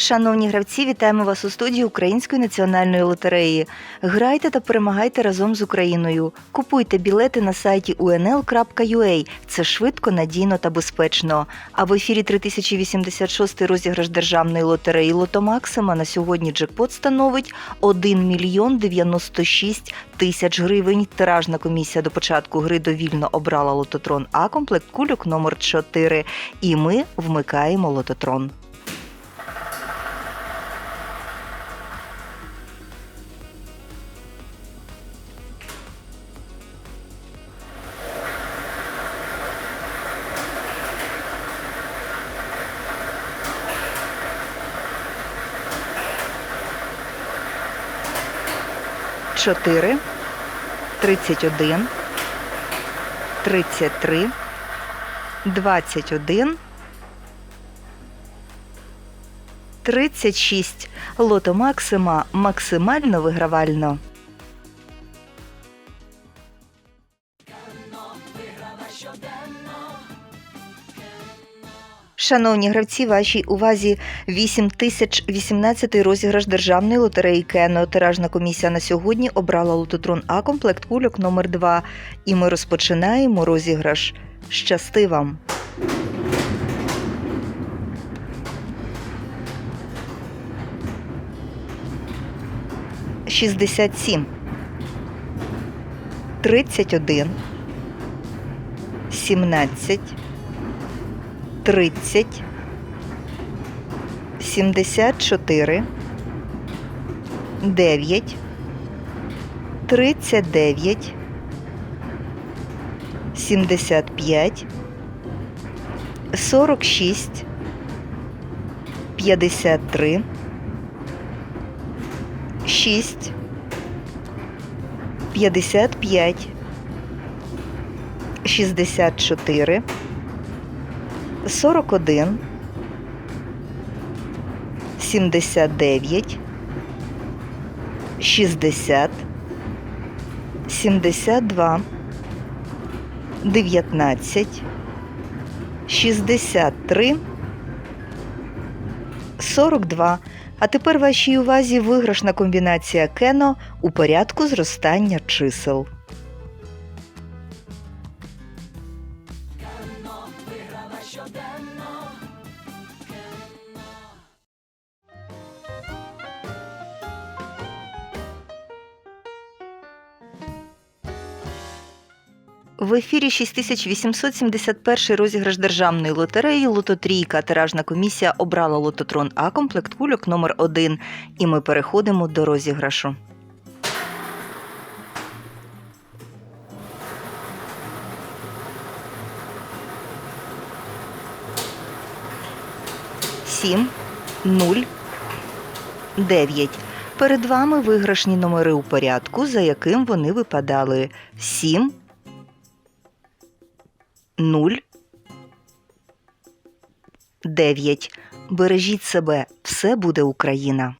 Шановні гравці, вітаємо вас у студії Української національної лотереї. Грайте та перемагайте разом з Україною. Купуйте білети на сайті unl.ua. Це швидко, надійно та безпечно. А в ефірі 3086 розіграш державної лотереї Лото Максима на сьогодні джекпот становить 1 мільйон 96 тисяч гривень. Тиражна комісія до початку гри довільно обрала лототрон А комплект кульок номер 4. І ми вмикаємо лототрон. Чотири, тридцять один, тридцять три, двадцять один, тридцять шість. Лото Максима максимально вигравально. Шановні гравці, вашій увазі 8018 розіграш державної лотереї Кено. Тиражна комісія на сьогодні обрала лототрон А комплект кульок номер 2 І ми розпочинаємо розіграш. Щасти вам! Шістдесят сім. Тридцять один. Сімнадцять. Тридцять. Сімдесят чотири. Дев'ять. Тридцять дев'ять. Сімдесят п'ять. Сорок шість. П'ятдесят три. Шість. П'ятдесят п'ять. Шістдесят чотири. Сорок один. Сімдесят дев'ять. Шістдесят. Сімдесят два. Дев'ятнадцять. Шістдесят три. Сорок два. А тепер вашій увазі виграшна комбінація Кено у порядку зростання чисел. В ефірі 6871 розіграш державної лотереї Лототрійка. Тиражна комісія обрала лототрон А комплект кульок номер 1 І ми переходимо до розіграшу. Сім, нуль, дев'ять. Перед вами виграшні номери у порядку, за яким вони випадали. 7, 0 9. Бережіть себе, все буде Україна.